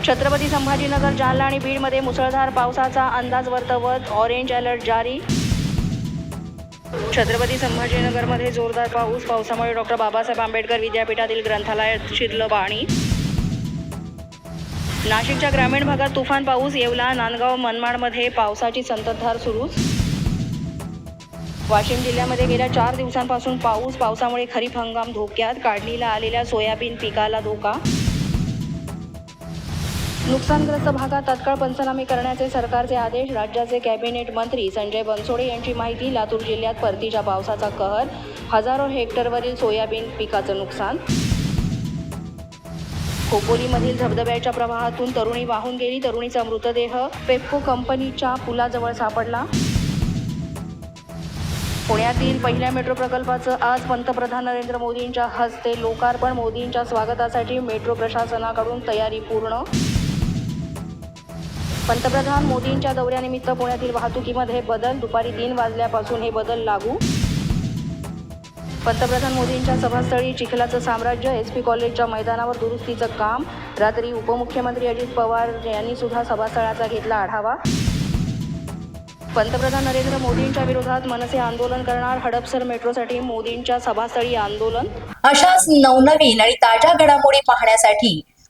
छत्रपती संभाजीनगर जालना आणि बीडमध्ये मुसळधार पावसाचा अंदाज वर्तवत ऑरेंज अलर्ट जारी. छत्रपती संभाजीनगरमध्ये जोरदार पाऊस पावसामुळे डॉक्टर बाबासाहेब आंबेडकर विद्यापीठातील ग्रंथालयात शिरलं पाणी. नाशिकच्या ग्रामीण भागात तुफान पाऊस येवला नांदगाव मनमाडमध्ये पावसाची संततधार सुरूच. वाशिम जिल्ह्यामध्ये गेल्या चार दिवसांपासून पाऊस पावसामुळे खरीप हंगाम धोक्यात काढणीला आलेल्या सोयाबीन पिकाला धोका. नुकसानग्रस्त भागात तत्काळ पंचनामे करण्याचे सरकारचे आदेश राज्याचे कॅबिनेट मंत्री संजय बनसोडे यांची माहिती लातूर जिल्ह्यात परतीच्या पावसाचा कहर हजारो हेक्टरवरील सोयाबीन पिकाचं नुकसान. खोपोलीमधील धबधब्याच्या प्रवाहातून तरुणी वाहून गेली तरुणीचा मृतदेह पेप्को कंपनीच्या पुलाजवळ सापडला. पुण्यातील पहिल्या मेट्रो प्रकल्पाचं आज पंतप्रधान नरेंद्र मोदींच्या हस्ते लोकार्पण मोदींच्या स्वागतासाठी मेट्रो प्रशासनाकडून तयारी पूर्ण पंतप्रधान मोदींच्या दौऱ्यानिमित्त पुण्यातील वाहतुकीमध्ये बदल दुपारी तीन वाजल्यापासून हे बदल लागू. पंतप्रधान मोदींच्या सभास्थळी चिखलाचं साम्राज्य एस पी कॉलेजच्या मैदानावर दुरुस्तीचं काम रात्री उपमुख्यमंत्री अजित पवार यांनी सुद्धा सभास्थळाचा घेतला आढावा. पंतप्रधान नरेंद्र मोदींच्या विरोधात मनसे आंदोलन करणार हडपसर मेट्रोसाठी मोदींच्या सभास्थळी आंदोलन. अशाच नवनवीन आणि ताज्या घडामोडी पाहण्यासाठी